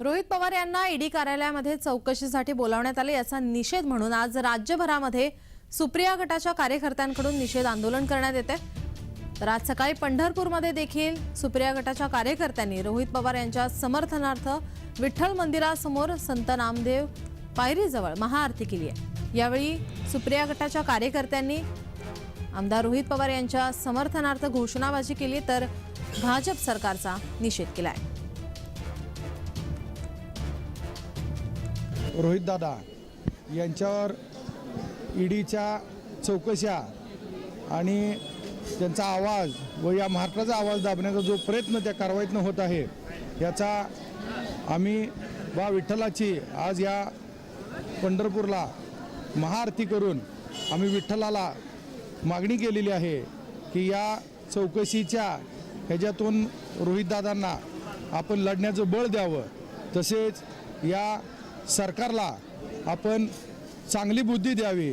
रोहित पवार यांना ईडी कार्यालयामध्ये चौकशीसाठी बोलावण्यात आले याचा निषेध म्हणून आज राज्यभरामध्ये सुप्रिया गटाच्या कार्यकर्त्यांकडून निषेध आंदोलन करण्यात येते तर आज सकाळी पंढरपूरमध्ये देखील सुप्रिया गटाच्या कार्यकर्त्यांनी रोहित पवार यांच्या समर्थनार्थ विठ्ठल मंदिरासमोर संत नामदेव पायरीजवळ महाआरती केली आहे. यावेळी सुप्रिया गटाच्या कार्यकर्त्यांनी आमदार रोहित पवार यांच्या समर्थनार्थ घोषणाबाजी केली तर भाजप सरकारचा निषेध केला आहे रोहितदादा यांच्यावर ईडीच्या चौकशा आणि त्यांचा आवाज व या महाराष्ट्राचा आवाज दाबण्याचा जो प्रयत्न त्या कारवाईतनं होत आहे याचा आम्ही बा विठ्ठलाची आज या पंढरपूरला महाआरती करून आम्ही विठ्ठलाला मागणी केलेली आहे की या चौकशीच्या ह्याच्यातून रोहितदादांना आपण लढण्याचं बळ द्यावं. तसेच या सरकारला आपण चांगली बुद्धी द्यावी.